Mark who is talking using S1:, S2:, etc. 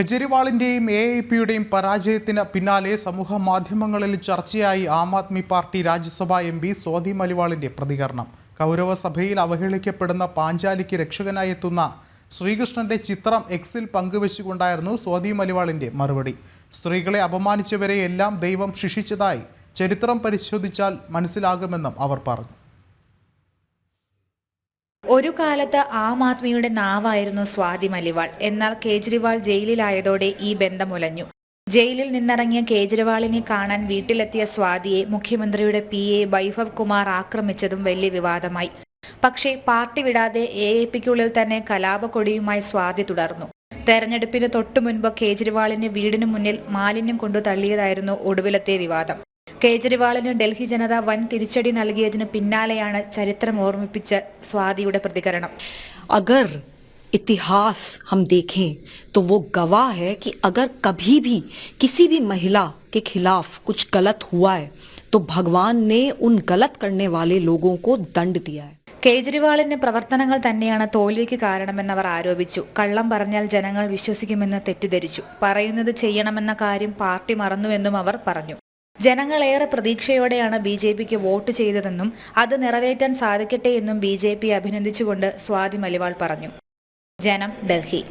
S1: കെജ്രിവാളിന്റെയും A I പിയുടെയും പരാജയത്തിന് പിന്നാലെ സമൂഹ മാധ്യമങ്ങളിൽ ചർച്ചയായി Aam Aadmi party Rajya Sabha M P Swati മലിവാളിന്റെ പ്രതികരണം. കൗരവസഭയിൽ അവഹേളിക്കപ്പെടുന്ന പാഞ്ചാലിക്ക് രക്ഷകനായി എത്തുന്ന ശ്രീകൃഷ്ണന്റെ ചിത്രം എക്സിൽ പങ്കുവെച്ചുകൊണ്ടായിരുന്നു സ്വാതി മലിവാളിന്റെ മറുപടി. സ്ത്രീകളെ അപമാനിച്ചവരെ എല്ലാം ദൈവം ശിക്ഷിച്ചതായി ചരിത്രം പരിശോധിച്ചാൽ മനസ്സിലാകുമെന്നും അവർ പറഞ്ഞു.
S2: ഒരു കാലത്ത് ആം ആദ്മിയുടെ നാവായിരുന്നു സ്വാതി മലിവാൾ എന്നാൽ കേജ്രിവാൾ ജയിലിലായതോടെ ഈ ബന്ധമുലഞ്ഞു ജയിലിൽ നിന്നിറങ്ങിയ കേജ്രിവാളിനെ കാണാൻ വീട്ടിലെത്തിയ സ്വാതിയെ മുഖ്യമന്ത്രിയുടെ പി. എ. വൈഭവ് കുമാർ ആക്രമിച്ചതും വലിയ വിവാദമായി. പക്ഷേ പാർട്ടി വിടാതെ എ. എ. പിക്കുള്ളിൽ തന്നെ കലാപക്കൊടിയുമായി സ്വാതി തുടർന്നു. തെരഞ്ഞെടുപ്പിന് തൊട്ടു മുൻപ് കേജ്രിവാളിന്റെ വീടിനു മുന്നിൽ മാലിന്യം കൊണ്ടു തള്ളിയതായിരുന്നു ഒടുവിലത്തെ വിവാദം. കേജ്രിവാളിന് ഡൽഹി ജനത വൻ തിരിച്ചടി നൽകിയതിനു പിന്നാലെയാണ് ചരിത്രം ഓർമ്മിപ്പിച്ച് സ്വാതിയുടെ പ്രതികരണം
S3: अगर इतिहास हम देखें तो वो गवाह है कि अगर कभी भी किसी भी महिला के खिलाफ कुछ गलत हुआ है तो भगवान ने उन गलत करने वाले लोगों को दंड दिया है
S2: കേജ്രിവാളിന്റെ പ്രവർത്തനങ്ങൾ തന്നെയാണ് തോൽവിക്ക് കാരണമെന്നവർ ആരോപിച്ചു കള്ളം പറഞ്ഞാൽ ജനങ്ങൾ വിശ്വസിക്കുമെന്ന് തെറ്റിദ്ധരിച്ചു പറയുന്നത് ചെയ്യണമെന്ന കാര്യം പാർട്ടി മറന്നുവെന്നും അവർ പറഞ്ഞു ജനങ്ങൾ ഏറെ പ്രതീക്ഷയോടെയാണ് ബി ജെ പിക്ക് വോട്ട് ചെയ്തതെന്നും അത് നിറവേറ്റാൻ സാധിക്കട്ടെ എന്നും ബി ജെ പി അഭിനന്ദിച്ചുകൊണ്ട് സ്വാതി മലിവാൾ പറഞ്ഞു. ജനം ഡൽഹി.